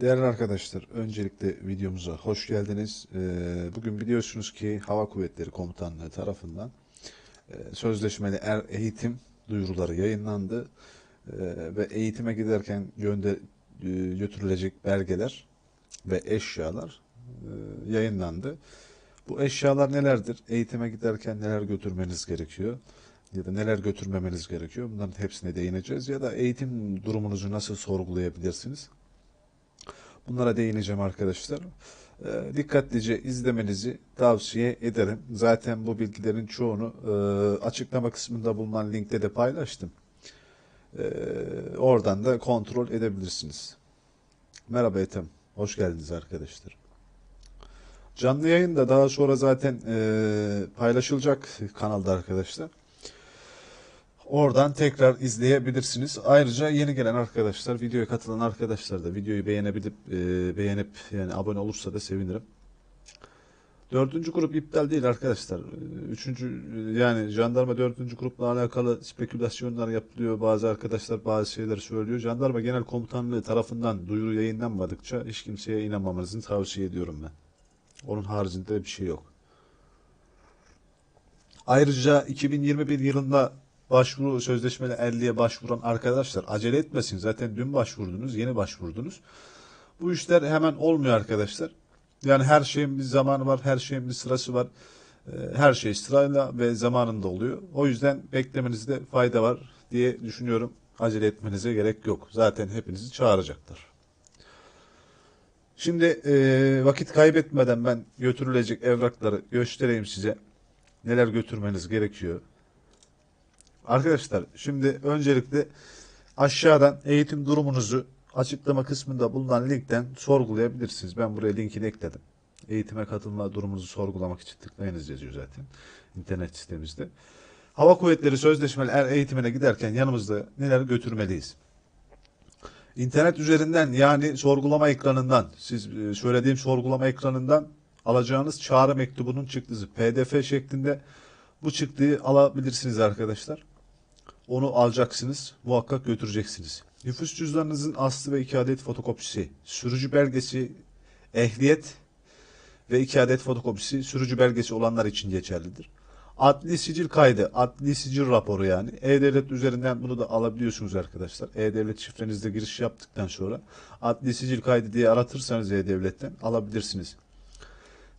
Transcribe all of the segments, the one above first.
Değerli arkadaşlar, öncelikle videomuza hoş geldiniz. Ee, Bugün biliyorsunuz ki Hava Kuvvetleri Komutanlığı tarafından e, sözleşmeli er eğitim duyuruları yayınlandı. Ee, Ve eğitime giderken gönde e, götürülecek belgeler ve eşyalar e, yayınlandı. Bu eşyalar nelerdir? Eğitime giderken neler götürmeniz gerekiyor? Ya da neler götürmemeniz gerekiyor? Bunların hepsine değineceğiz. Ya da eğitim durumunuzu nasıl sorgulayabilirsiniz? Bunlara değineceğim arkadaşlar. Ee, dikkatlice izlemenizi tavsiye ederim. Zaten bu bilgilerin çoğunu e, açıklama kısmında bulunan linkte de paylaştım. Ee, oradan da kontrol edebilirsiniz. Merhaba Ethem. Hoş geldiniz arkadaşlar. Canlı yayın da daha sonra zaten e, paylaşılacak kanalda arkadaşlar. Oradan tekrar izleyebilirsiniz. Ayrıca yeni gelen arkadaşlar, videoya katılan arkadaşlar da videoyu beğenebilip e, beğenip yani abone olursa da sevinirim. Dördüncü grup iptal değil arkadaşlar. Üçüncü yani jandarma dördüncü grupla alakalı spekülasyonlar yapılıyor. Bazı arkadaşlar bazı şeyler söylüyor. Jandarma Genel Komutanlığı tarafından duyuru yayınlanmadıkça hiç kimseye inanmamanızı tavsiye ediyorum ben. Onun haricinde bir şey yok. Ayrıca 2021 yılında başvuru sözleşmeli erliğe başvuran arkadaşlar acele etmesin. Zaten dün başvurdunuz, yeni başvurdunuz. Bu işler hemen olmuyor arkadaşlar. Yani her şeyin bir zamanı var, her şeyin bir sırası var. Ee, Her şey sırayla ve zamanında oluyor. O yüzden beklemenizde fayda var diye düşünüyorum. Acele etmenize gerek yok. Zaten hepinizi çağıracaklar. Şimdi e, vakit kaybetmeden ben götürülecek evrakları göstereyim size. Neler götürmeniz gerekiyor. Arkadaşlar şimdi öncelikle aşağıdan eğitim durumunuzu açıklama kısmında bulunan linkten sorgulayabilirsiniz. Ben buraya linkini ekledim. Eğitime katılma durumunuzu sorgulamak için tıklayınız yazıyor zaten internet sitemizde. Hava Kuvvetleri Sözleşmeli Er eğitimine giderken yanımızda neler götürmeliyiz? İnternet üzerinden yani sorgulama ekranından siz e, söylediğim sorgulama ekranından alacağınız çağrı mektubunun çıktısı PDF şeklinde bu çıktığı alabilirsiniz arkadaşlar. Onu alacaksınız. Muhakkak götüreceksiniz. Nüfus cüzdanınızın aslı ve iki adet fotokopisi, sürücü belgesi, ehliyet ve iki adet fotokopisi sürücü belgesi olanlar için geçerlidir. Adli sicil kaydı, adli sicil raporu yani. E-Devlet üzerinden bunu da alabiliyorsunuz arkadaşlar. E-Devlet şifrenizde giriş yaptıktan sonra adli sicil kaydı diye aratırsanız E-Devlet'ten alabilirsiniz.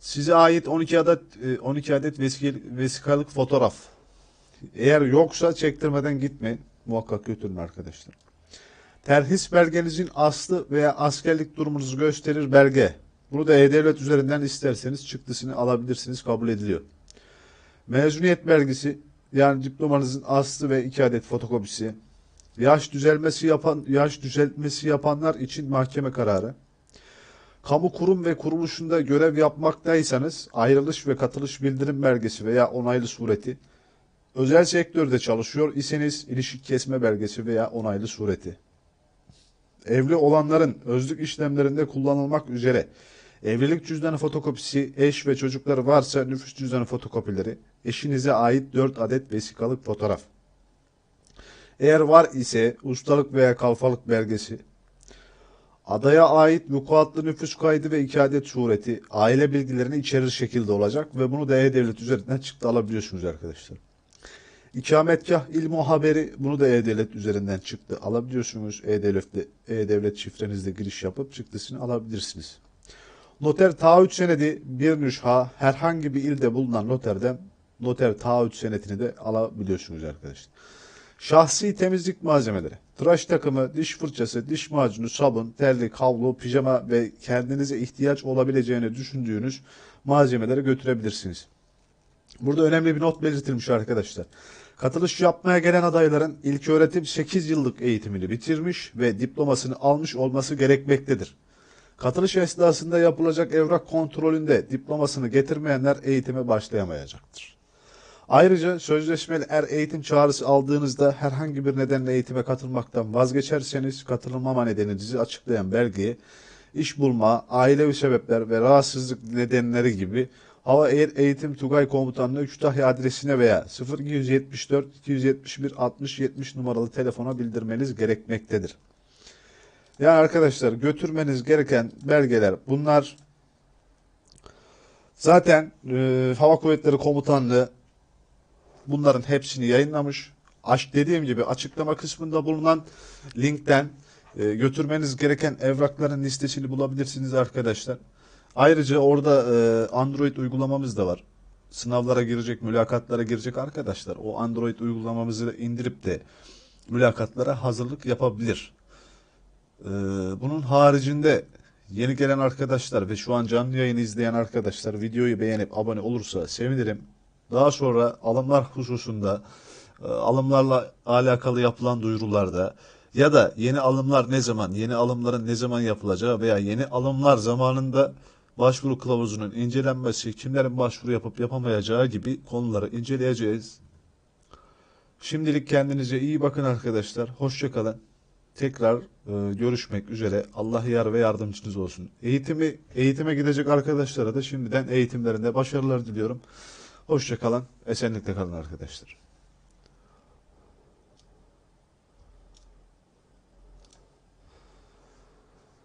Size ait 12 adet e, 12 adet vesik- vesikalık fotoğraf. Eğer yoksa çektirmeden gitmeyin. Muhakkak götürün arkadaşlar. Terhis belgenizin aslı veya askerlik durumunuzu gösterir belge. Bunu da E-Devlet üzerinden isterseniz çıktısını alabilirsiniz. Kabul ediliyor. Mezuniyet belgesi yani diplomanızın aslı ve iki adet fotokopisi. Yaş düzelmesi yapan yaş düzeltmesi yapanlar için mahkeme kararı. Kamu kurum ve kuruluşunda görev yapmaktaysanız ayrılış ve katılış bildirim belgesi veya onaylı sureti. Özel sektörde çalışıyor iseniz ilişki kesme belgesi veya onaylı sureti. Evli olanların özlük işlemlerinde kullanılmak üzere evlilik cüzdanı fotokopisi, eş ve çocukları varsa nüfus cüzdanı fotokopileri, eşinize ait 4 adet vesikalık fotoğraf. Eğer var ise ustalık veya kalfalık belgesi, Adaya ait vukuatlı nüfus kaydı ve iki adet sureti aile bilgilerini içerir şekilde olacak ve bunu da E-Devlet üzerinden çıktı alabiliyorsunuz arkadaşlar. İkametgah il muhaberi bunu da E-Devlet üzerinden çıktı alabiliyorsunuz. E-Devlet'te E-Devlet şifrenizle giriş yapıp çıktısını alabilirsiniz. Noter taahhüt senedi bir nüşha herhangi bir ilde bulunan noterden noter taahhüt senedini de alabiliyorsunuz arkadaşlar. Şahsi temizlik malzemeleri. Tıraş takımı, diş fırçası, diş macunu, sabun, terlik, havlu, pijama ve kendinize ihtiyaç olabileceğini düşündüğünüz malzemeleri götürebilirsiniz. Burada önemli bir not belirtilmiş arkadaşlar. Katılış yapmaya gelen adayların ilk öğretim 8 yıllık eğitimini bitirmiş ve diplomasını almış olması gerekmektedir. Katılış esnasında yapılacak evrak kontrolünde diplomasını getirmeyenler eğitime başlayamayacaktır. Ayrıca sözleşmeli er eğitim çağrısı aldığınızda herhangi bir nedenle eğitime katılmaktan vazgeçerseniz katılmama nedeninizi açıklayan belgeye iş bulma, ailevi sebepler ve rahatsızlık nedenleri gibi Hava Eğer Eğitim Tugay Komutanlığı Kütahya adresine veya 0274 271 60 70 numaralı telefona bildirmeniz gerekmektedir. Yani arkadaşlar götürmeniz gereken belgeler bunlar. Zaten e, Hava Kuvvetleri Komutanlığı bunların hepsini yayınlamış. Aş dediğim gibi açıklama kısmında bulunan linkten e, götürmeniz gereken evrakların listesini bulabilirsiniz arkadaşlar. Ayrıca orada e, Android uygulamamız da var. Sınavlara girecek, mülakatlara girecek arkadaşlar. O Android uygulamamızı indirip de mülakatlara hazırlık yapabilir. Ee, bunun haricinde yeni gelen arkadaşlar ve şu an canlı yayını izleyen arkadaşlar videoyu beğenip abone olursa sevinirim. Daha sonra alımlar hususunda e, alımlarla alakalı yapılan duyurularda ya da yeni alımlar ne zaman, yeni alımların ne zaman yapılacağı veya yeni alımlar zamanında başvuru kılavuzunun incelenmesi, kimlerin başvuru yapıp yapamayacağı gibi konuları inceleyeceğiz. Şimdilik kendinize iyi bakın arkadaşlar. Hoşça kalın. Tekrar e, görüşmek üzere. Allah yar ve yardımcınız olsun. Eğitimi eğitime gidecek arkadaşlara da şimdiden eğitimlerinde başarılar diliyorum. Hoşça kalın. Esenlikle kalın arkadaşlar.